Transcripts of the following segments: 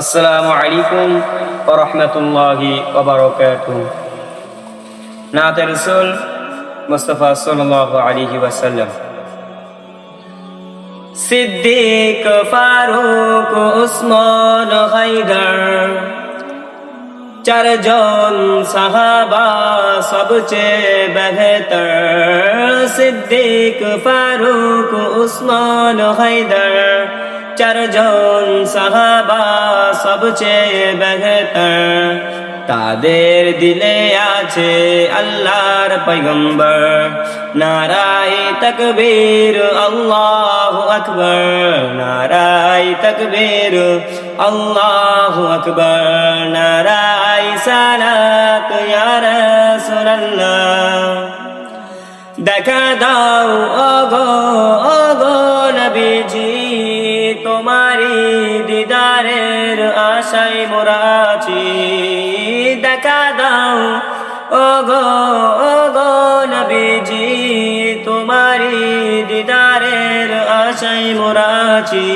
আসসালামু আলাইকুম ওরহমতুল্লাহি ওবরকাতুহ নাতে রসুল মুস্তফা সাল্লাল্লাহু আলাইহি ওয়াসাল্লাম। সিদ্দিক, ফারুক, উসমান, হায়দার চারজন সাহাবা সবচেয়ে বেহতর। সিদ্দিক, ফারুক, উসমান, হায়দার চারজন সাহাবা সবচেয়ে বেহতর। তাদের দিলে আছে আল্লাহর পয়গম্বর। নারায় তকবীর, আল্লাহ আকবর। নারায় তকবীর, আল্লাহ আকবর। নারায় সালাত, ইয়া রাসূলুল্লাহ। দেখা দাও, ওগো ওগো নবীজি। তোমারি দিদারের আশাই মোরাছি দেখা দাও, ওগো ওগো নবীজি, তোমারি দিদারের আশাই মোরাছি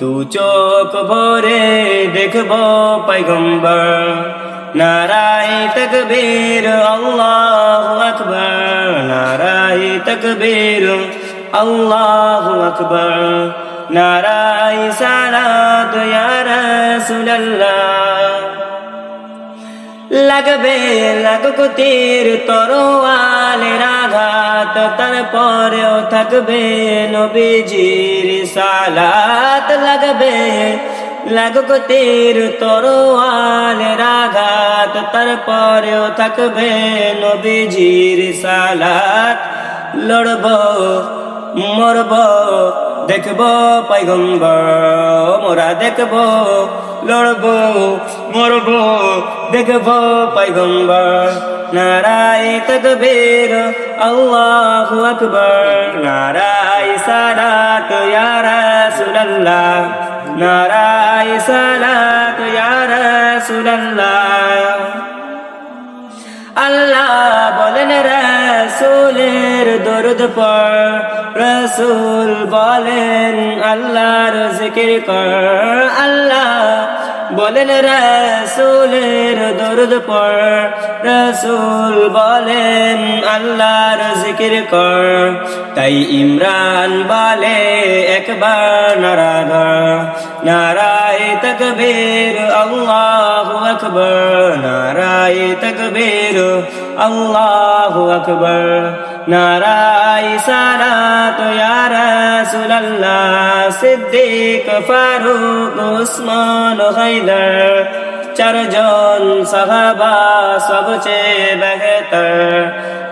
দু চোখ ভরে দেখব পৈগম্বর নারায় তকবীর, আল্লাহ আকবর, নারায় তকবীর, আল্লাহ আকবর। নারায় সালাত ইয়া রাসূলুল্লাহ। লাগবে লাগুক তীর তরোয়ালের আঘাত তারপরেও থাকবে নবীজির সালাত। লাগবে লাগুক তীর তরোয়ালের আঘাত তারপরেও থাকবে নবীজির সালাত। লড়ব, মরব দেখব পৈগম্বর মোরা দেখব লড়ব, মরব, দেখব পৈগম্বর নারায় তকবীর আল্লাহু আকবর। নারায় সালাত, ইয়া রাসূলুল্লাহ। নারায় সালাত, ইয়া রাসূলুল্লাহ। আল্লাহ বলেন রসুলের দরুদ পর রসুল বলেন, আল্লাহর জিকির কর। আল্লাহ বলেন, রসুলের দরুদ পর রসুল বলেন, আল্লাহর জিকির কর। তাই ইমরান বলে, একবার নারাধর নারায় তকবীর, আল্লাহু আকবর। নারায় তকবীর, আল্লাহু আকবর। নারায় সালাত ইয়া রাসূলুল্লাহ, সিদ্দিক, ফারুক, উসমান, হায়দার, চারজন সাহাবা সবচেয়ে বেহতর।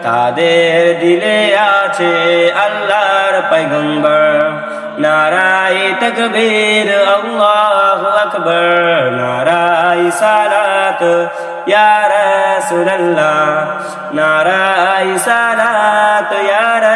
তাদের দিলে আছে আল্লাহর পৈগম্বর নারায় তকবীর, আল্লাহ আকবর। নারায় সালাত, ইয়া রাসূলুল্লাহ নারায় সালাত ইয়া রাসূলুল্লাহ আসসালামু আলাইকুম